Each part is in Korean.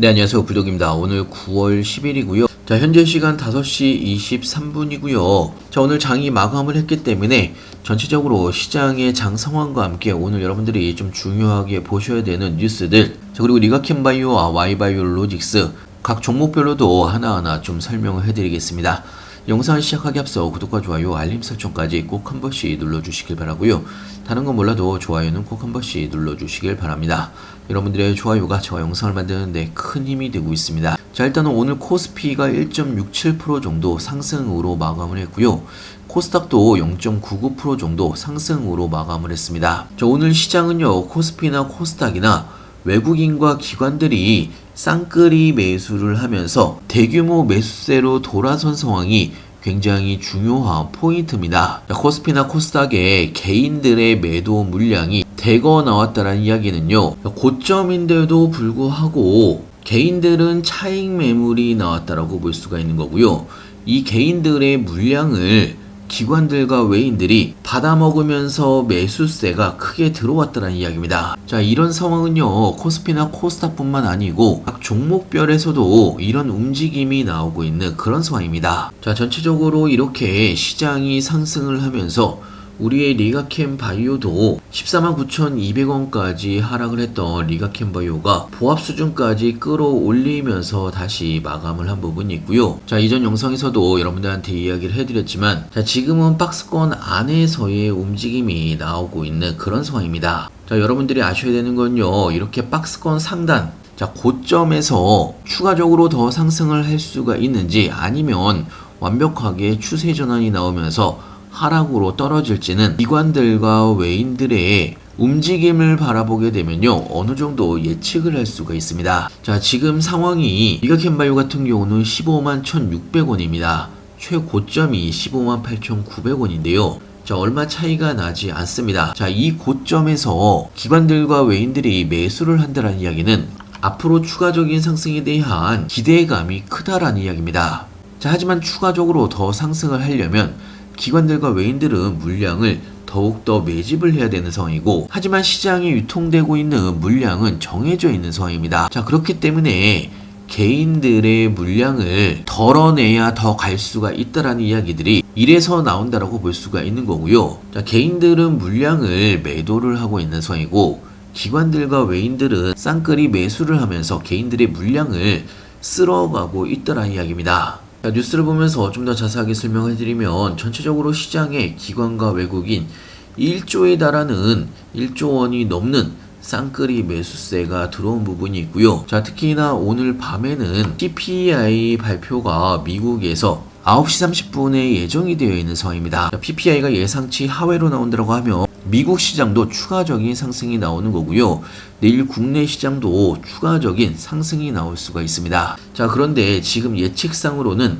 네, 안녕하세요. 부족입니다. 오늘 9월 10일이고요. 자, 현재 시간 5시 23분이고요. 자, 오늘 장이 마감을 했기 때문에 전체적으로 시장의 장 상황과 함께 오늘 여러분들이 좀 중요하게 보셔야 되는 뉴스들, 자, 그리고 리가캠바이오와 와이바이오 로직스 각 종목별로도 하나하나 좀 설명을 해드리겠습니다. 영상 시작하기 앞서 구독과 좋아요, 알림 설정까지 꼭 한 번씩 눌러주시길 바라고요. 다른 건 몰라도 좋아요는 꼭 한 번씩 눌러주시길 바랍니다. 여러분들의 좋아요가 저와 영상을 만드는데 큰 힘이 되고 있습니다. 자 일단은 오늘 코스피가 1.67% 정도 상승으로 마감을 했고요. 코스닥도 0.99% 정도 상승으로 마감을 했습니다. 자 오늘 시장은요 코스피나 코스닥이나 외국인과 기관들이 쌍끌이 매수를 하면서 대규모 매수세로 돌아선 상황이 굉장히 중요한 포인트입니다. 자, 코스피나 코스닥의 개인들의 매도 물량이 대거 나왔다는 이야기는요. 고점인데도 불구하고 개인들은 차익 매물이 나왔다라고 볼 수가 있는 거고요. 이 개인들의 물량을 기관들과 외인들이 받아먹으면서 매수세가 크게 들어왔다는 이야기입니다. 자, 이런 상황은요, 코스피나 코스닥뿐만 아니고 각 종목별에서도 이런 움직임이 나오고 있는 그런 상황입니다. 자, 전체적으로 이렇게 시장이 상승을 하면서 우리의 리가캠 바이오도 149,200원까지 하락을 했던 리가캠 바이오가 보합 수준까지 끌어올리면서 다시 마감을 한 부분이 있고요. 자, 이전 영상에서도 여러분들한테 이야기를 해드렸지만, 자, 지금은 박스권 안에서의 움직임이 나오고 있는 그런 상황입니다. 자, 여러분들이 아셔야 되는 건요, 이렇게 박스권 상단, 자, 고점에서 추가적으로 더 상승을 할 수가 있는지 아니면 완벽하게 추세 전환이 나오면서 하락으로 떨어질지는 기관들과 외인들의 움직임을 바라보게 되면요 어느 정도 예측을 할 수가 있습니다 자 지금 상황이 이가캔바이오 같은 경우는 15만 1600원입니다 최고점이 15만 8900원인데요 자, 얼마 차이가 나지 않습니다. 자, 이 고점에서 기관들과 외인들이 매수를 한다는 이야기는 앞으로 추가적인 상승에 대한 기대감이 크다라는 이야기입니다. 자, 하지만 추가적으로 더 상승을 하려면 기관들과 외인들은 물량을 더욱더 매집을 해야 되는 상황이고 하지만 시장에 유통되고 있는 물량은 정해져 있는 상황입니다. 자 그렇기 때문에 개인들의 물량을 덜어내야 더 갈 수가 있다라는 이야기들이 이래서 나온다라고 볼 수가 있는 거고요. 자 개인들은 물량을 매도를 하고 있는 상황이고 기관들과 외인들은 쌍끌이 매수를 하면서 개인들의 물량을 쓸어가고 있다라는 이야기입니다. 자, 뉴스를 보면서 좀 더 자세하게 설명해 드리면 전체적으로 시장에 기관과 외국인 1조에 달하는 1조 원이 넘는 쌍끌이 매수세가 들어온 부분이 있고요. 자, 특히나 오늘 밤에는 PPI 발표가 미국에서 9시 30분에 예정이 되어 있는 상황입니다. 자, PPI가 예상치 하회로 나온다고 하면 미국 시장도 추가적인 상승이 나오는 거고요. 내일 국내 시장도 추가적인 상승이 나올 수가 있습니다. 자, 그런데 지금 예측상으로는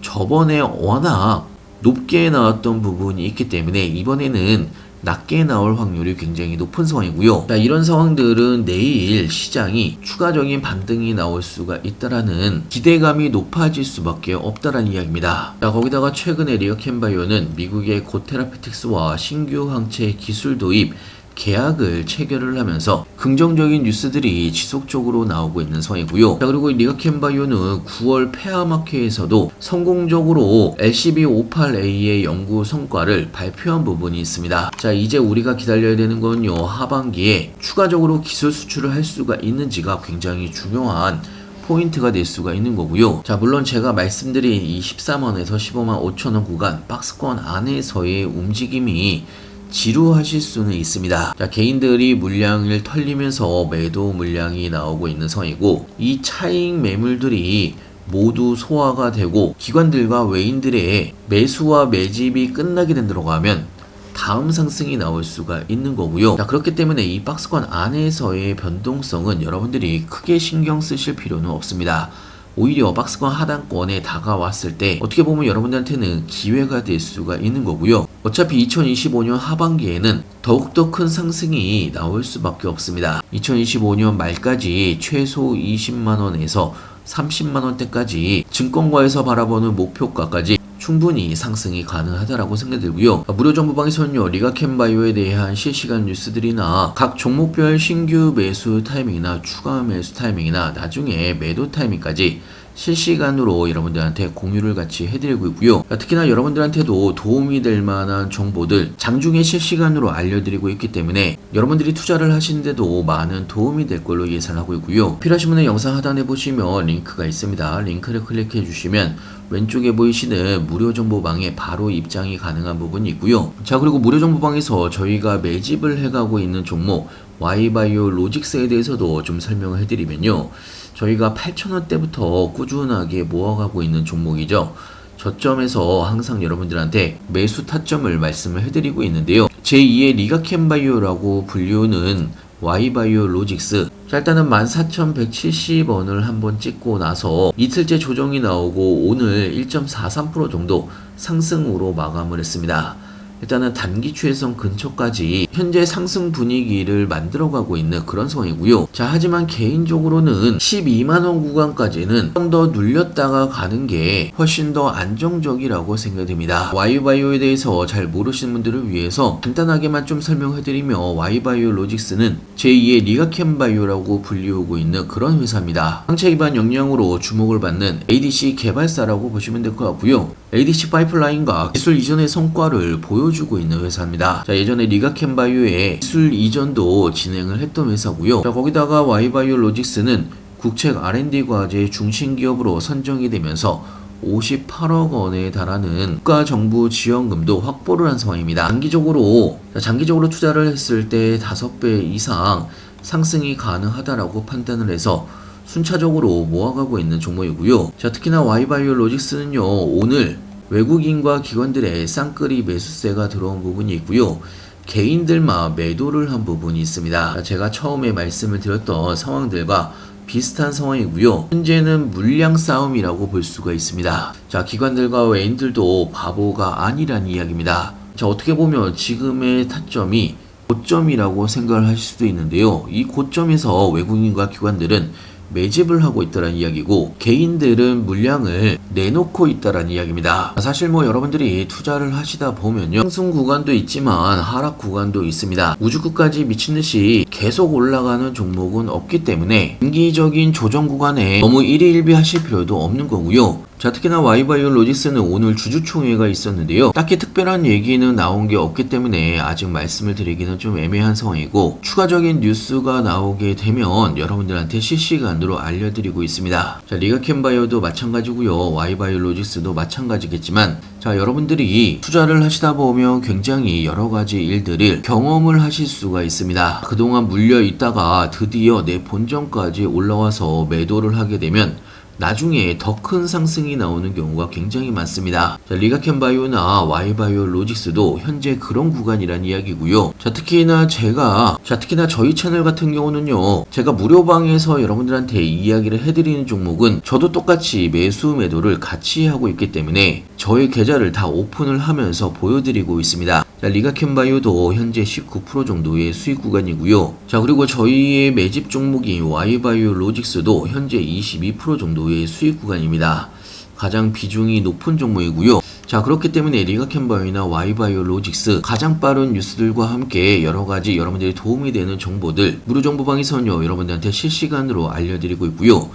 저번에 워낙 높게 나왔던 부분이 있기 때문에 이번에는 낮게 나올 확률이 굉장히 높은 상황이고요. 자, 이런 상황들은 내일 시장이 추가적인 반등이 나올 수가 있다라는 기대감이 높아질 수밖에 없다라는 이야기입니다. 자, 거기다가 최근에 리어캔바이오는 미국의 고테라피틱스와 신규 항체 기술 도입 계약을 체결을 하면서 긍정적인 뉴스들이 지속적으로 나오고 있는 상황이고요. 자, 그리고 리가캔바이오는 9월 폐암학회에서도 성공적으로 LCB58A의 연구 성과를 발표한 부분이 있습니다. 자, 이제 우리가 기다려야 되는 건요. 하반기에 추가적으로 기술 수출을 할 수가 있는지가 굉장히 중요한 포인트가 될 수가 있는 거고요. 자, 물론 제가 말씀드린 이 13원에서 15만 5천원 구간 박스권 안에서의 움직임이 지루하실 수는 있습니다. 자, 개인들이 물량을 털리면서 매도 물량이 나오고 있는 상황이고 이 차익 매물들이 모두 소화가 되고 기관들과 외인들의 매수와 매집이 끝나게 된다고 하면 다음 상승이 나올 수가 있는 거고요. 자, 그렇기 때문에 이 박스권 안에서의 변동성은 여러분들이 크게 신경 쓰실 필요는 없습니다. 오히려 박스권 하단권에 다가왔을 때 어떻게 보면 여러분들한테는 기회가 될 수가 있는 거고요. 어차피 2025년 하반기에는 더욱더 큰 상승이 나올 수밖에 없습니다. 2025년 말까지 최소 20만원에서 30만원대까지 증권가에서 바라보는 목표가까지 충분히 상승이 가능하다라고 생각되고요. 무료 정보방에서는요 리가캔바이오에 대한 실시간 뉴스들이나 각 종목별 신규 매수 타이밍이나 추가 매수 타이밍이나 나중에 매도 타이밍까지 실시간으로 여러분들한테 공유를 같이 해드리고 있고요. 특히나 여러분들한테도 도움이 될 만한 정보들 장중에 실시간으로 알려드리고 있기 때문에 여러분들이 투자를 하시는데도 많은 도움이 될 걸로 예상하고 있고요. 필요하신 분은 영상 하단에 보시면 링크가 있습니다. 링크를 클릭해 주시면 왼쪽에 보이시는 무료 정보방에 바로 입장이 가능한 부분이 있고요. 자 그리고 무료 정보방에서 저희가 매집을 해가고 있는 종목 와이바이오 로직스에 대해서도 좀 설명을 해드리면요. 저희가 8,000원대부터 꾸준하게 모아가고 있는 종목이죠. 저점에서 항상 여러분들한테 매수 타점을 말씀을 해드리고 있는데요. 제2의 리가캔바이오라고 불리우는 와이바이오 로직스 자, 일단은 14,170원을 한번 찍고 나서 이틀째 조정이 나오고 오늘 1.43% 정도 상승으로 마감을 했습니다. 일단은 단기 추세선 근처까지 현재 상승 분위기를 만들어가고 있는 그런 상황이고요. 자, 하지만 개인적으로는 12만원 구간까지는 좀 더 눌렸다가 가는 게 훨씬 더 안정적이라고 생각됩니다. 와이바이오에 대해서 잘 모르시는 분들을 위해서 간단하게만 좀 설명해드리며 와이바이오 로직스는 제2의 리가캔바이오라고 불리우고 있는 그런 회사입니다. 항체 기반 역량으로 주목을 받는 ADC 개발사라고 보시면 될 것 같고요. ADC 파이프라인과 기술 이전의 성과를 보여주고 있는 회사입니다. 자, 예전에 리가캔바이오의 기술 이전도 진행을 했던 회사고요. 자, 거기다가 와이바이오 로직스는 국책 R&D 과제 중심 기업으로 선정이 되면서 58억 원에 달하는 국가 정부 지원금도 확보를 한 상황입니다. 장기적으로 자, 장기적으로 투자를 했을 때 5배 이상 상승이 가능하다라고 판단을 해서 순차적으로 모아가고 있는 종목이고요. 자, 특히나 와이바이오 로직스는요, 오늘 외국인과 기관들의 쌍끌이 매수세가 들어온 부분이 있고요. 개인들만 매도를 한 부분이 있습니다. 자, 제가 처음에 말씀을 드렸던 상황들과 비슷한 상황이고요. 현재는 물량 싸움이라고 볼 수가 있습니다. 자, 기관들과 외인들도 바보가 아니란 이야기입니다. 자, 어떻게 보면 지금의 타점이 고점이라고 생각을 하실 수도 있는데요. 이 고점에서 외국인과 기관들은 매집을 하고 있다는 이야기고 개인들은 물량을 내놓고 있다는 이야기입니다. 사실 뭐 여러분들이 투자를 하시다 보면요. 상승 구간도 있지만 하락 구간도 있습니다. 우주끝까지 미친 듯이 계속 올라가는 종목은 없기 때문에 단기적인 조정 구간에 너무 일희일비 하실 필요도 없는 거고요. 자, 특히나 와이바이오 로직스는 오늘 주주총회가 있었는데요. 딱히 특별한 얘기는 나온 게 없기 때문에 아직 말씀을 드리기는 좀 애매한 상황이고, 추가적인 뉴스가 나오게 되면 여러분들한테 실시간으로 알려드리고 있습니다. 자, 리가캔바이오도 마찬가지고요. 와이바이오 로직스도 마찬가지겠지만, 자, 여러분들이 투자를 하시다 보면 굉장히 여러 가지 일들을 경험을 하실 수가 있습니다. 그동안 물려 있다가 드디어 내 본전까지 올라와서 매도를 하게 되면 나중에 더 큰 상승이 나오는 경우가 굉장히 많습니다. 자, 리가캔바이오나 와이바이오 로직스도 현재 그런 구간이란 이야기고요. 자, 특히나 제가 자, 특히나 저희 채널 같은 경우는요. 제가 무료방에서 여러분들한테 이야기를 해드리는 종목은 저도 똑같이 매수 매도를 같이 하고 있기 때문에 저의 계좌를 다 오픈을 하면서 보여드리고 있습니다. 자, 리가캔바이오도 현재 19% 정도의 수익 구간이고요. 자, 그리고 저희의 매집 종목인 와이바이오 로직스도 현재 22% 정도의 수익 구간입니다. 가장 비중이 높은 종목이고요. 자, 그렇기 때문에 리가캔바이오나 와이바이오 로직스 가장 빠른 뉴스들과 함께 여러 가지 여러분들이 도움이 되는 정보들 무료 정보방에서는요, 여러분들한테 실시간으로 알려드리고 있고요.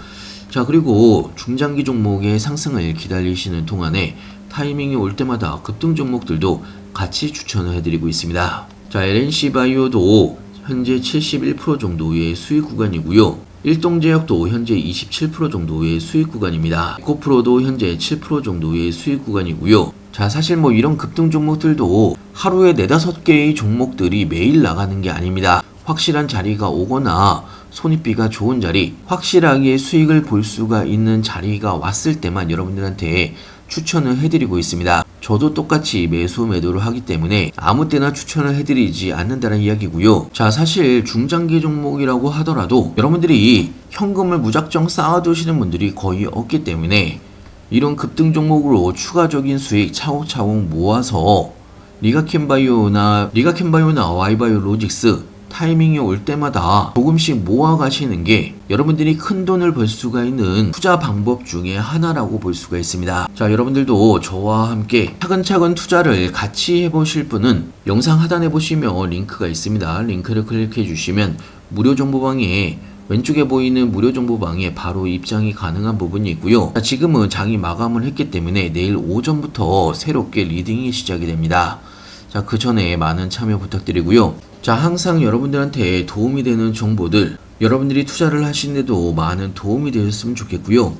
자, 그리고 중장기 종목의 상승을 기다리시는 동안에 타이밍이 올 때마다 급등 종목들도 같이 추천을 해드리고 있습니다. 자, LNC 바이오도 현재 71% 정도의 수익 구간이고요. 일동제약도 현재 27% 정도의 수익 구간입니다. 코프로도 현재 7% 정도의 수익 구간이고요. 자, 사실 뭐 이런 급등 종목들도 하루에 4, 5개의 종목들이 매일 나가는 게 아닙니다. 확실한 자리가 오거나 손익비가 좋은 자리, 확실하게 수익을 볼 수가 있는 자리가 왔을 때만 여러분들한테 추천을 해드리고 있습니다. 저도 똑같이 매수 매도를 하기 때문에 아무 때나 추천을 해드리지 않는다는 이야기고요. 자, 사실 중장기 종목이라고 하더라도 여러분들이 현금을 무작정 쌓아두시는 분들이 거의 없기 때문에 이런 급등 종목으로 추가적인 수익 차곡차곡 모아서 리가캔바이오나 리가캔바이오나 와이바이오 로직스 타이밍이 올 때마다 조금씩 모아 가시는 게 여러분들이 큰 돈을 벌 수가 있는 투자 방법 중에 하나라고 볼 수가 있습니다. 자, 여러분들도 저와 함께 차근차근 투자를 같이 해보실 분은 영상 하단에 보시면 링크가 있습니다. 링크를 클릭해 주시면 무료 정보방에 왼쪽에 보이는 무료 정보방에 바로 입장이 가능한 부분이 있고요. 자, 지금은 장이 마감을 했기 때문에 내일 오전부터 새롭게 리딩이 시작이 됩니다. 자, 그 전에 많은 참여 부탁드리고요. 자, 항상 여러분들한테 도움이 되는 정보들, 여러분들이 투자를 하시는데도 많은 도움이 되셨으면 좋겠고요.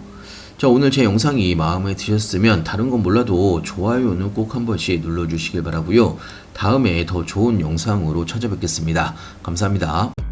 자, 오늘 제 영상이 마음에 드셨으면 다른 건 몰라도 좋아요는 꼭 한 번씩 눌러주시길 바라고요. 다음에 더 좋은 영상으로 찾아뵙겠습니다. 감사합니다.